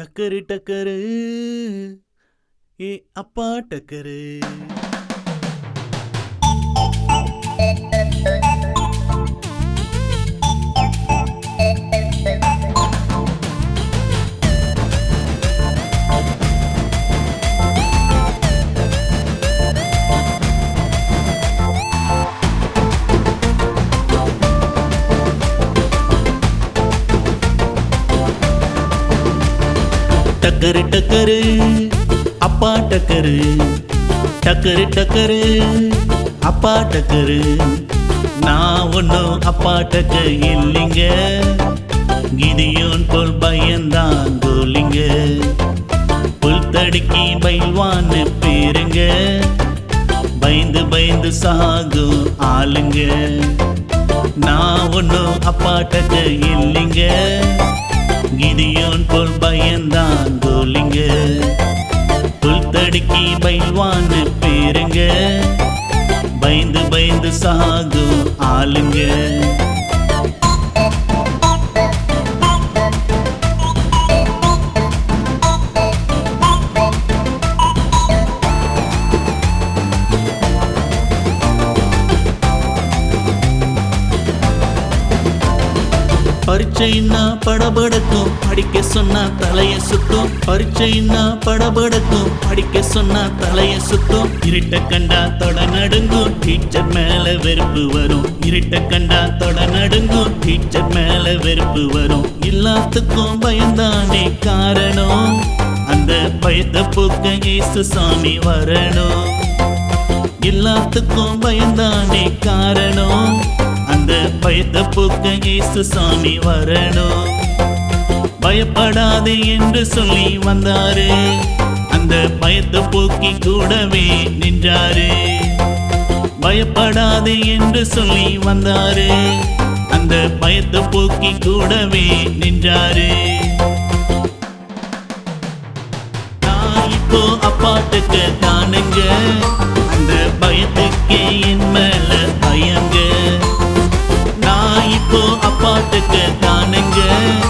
டக்கரு டக்கரு. ஏ அப்பா டக்கரு. டக்கரு டக்கரு. அப்பா டக்கரு. டக்கரு டக்கரு. அப்பா டக்கரு. நான் ஒன்றும் அப்பா டக்கு இல்லைங்க. கிதியோன் போல் பயந்தான் கோலிங்க புல் தடுக்கி பயில்வான்னு பேருங்க. பயந்து பயந்து சாகும் ஆளுங்க. நான் ஒன்றும் அப்பாட்டக்கு இல்லைங்க. கிதியோன் போல் கோலிங்க புல்தடுக்கி பயில்வான்னு பேருங்க. பயந்து பயந்து சாகும் ஆளுங்க. பரீட்சைன்னா படபடக்கும். படிக்க சொன்னா தலைய சுத்தும். பரீட்சைன்னா படபடக்கும். படிக்க சொன்னா தலைய சுத்தும். இருட்ட கண்டா தொட நடுங்கும். டீச்சர் மேல வெறுப்பு வரும். இருட்ட கண்டா தொட நடுங்கும். டீச்சர் மேல வெறுப்பு வரும். எல்லாத்துக்கும் பயந்தானே காரணம். அந்த பயத்தை போக்க இயேசு சாமி வரணும். எல்லாத்துக்கும் பயந்தானே காரணம். அந்த பயத்தை போக்க இயேசு சாமி வரணும். பயப்படாதே என்று சொல்லி வந்தாரு. அந்த பயத்தை போக்கி கூடவே நின்றாரு. பயப்படாதே என்று சொல்லி வந்தாரு. அந்த பயத்தை போக்கி கூடவே நின்றாரு. நான் இப்போ அப்பாட்டுக்கு தானுங்க. கொடுக்க தானுங்க.